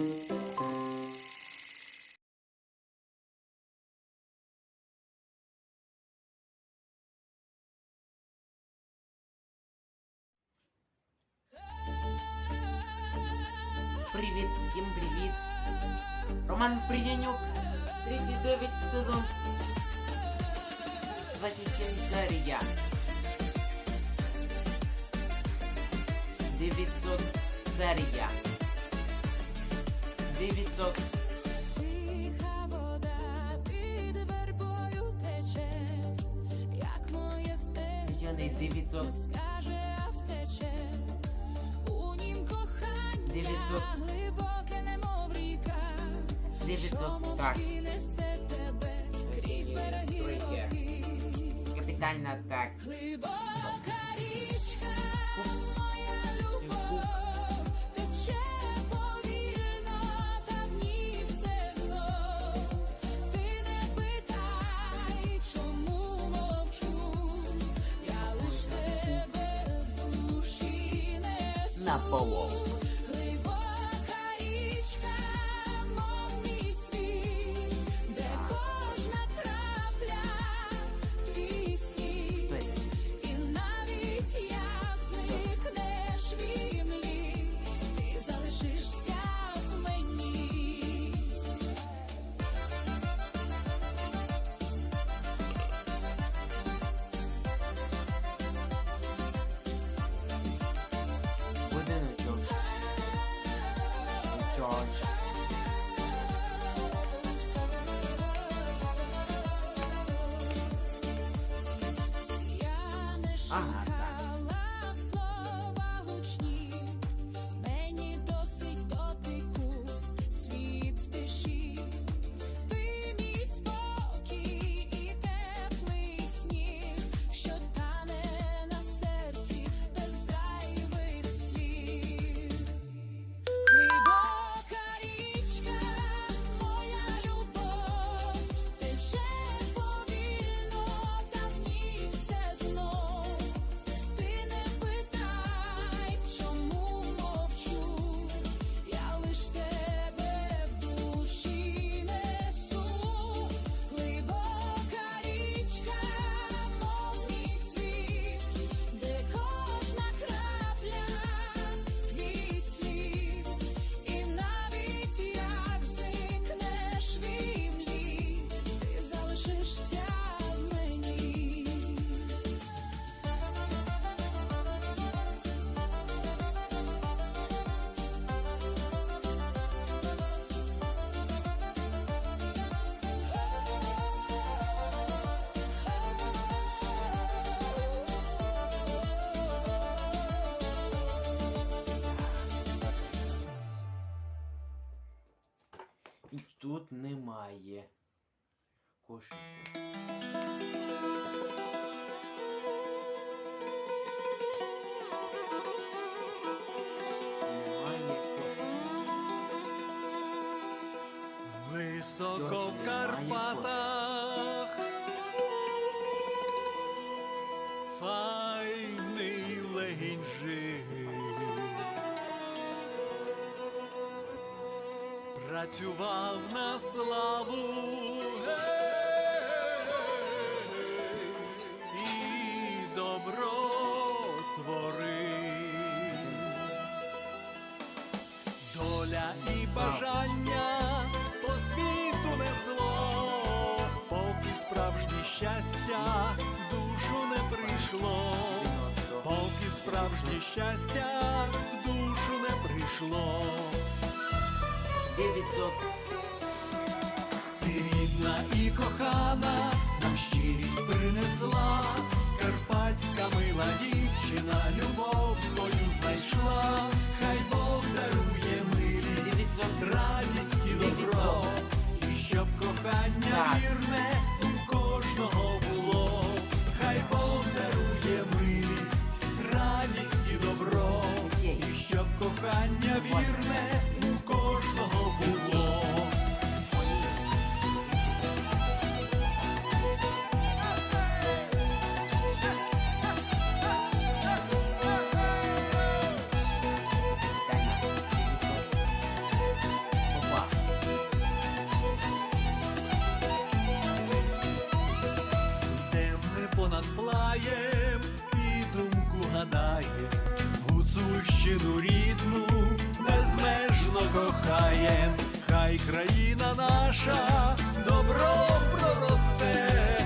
Привіт, всім привіт. Роман Придянюк, 39 сезон. 27 серія. 900 серія. 900 Тиха вода під вербою тече, як моє серце 900 скаже, а втече. У нім кохання 900. глибоке, немов ріка, 900 так. несе тебе крізь береги роки. Капітальна так. Глибока річка, несу. На gosh. Ah, tá. І тут немає кошику. Високо в Карпатах, Працював на славу і добро творив. Доля і бажання по світу несло, поки справжнє щастя душу не прийшло, поки справжнє щастя душу не прийшло. 900 Ти рідна і кохана, нам щирість принесла, карпатська мила дівчина, любов свою знайшла, хай Бог дарує милість, 900 радість і добро, і щоб кохання плаєм і думку гадає, гуцульщину рідну безмежно кохаєм, хай країна наша добро проросте,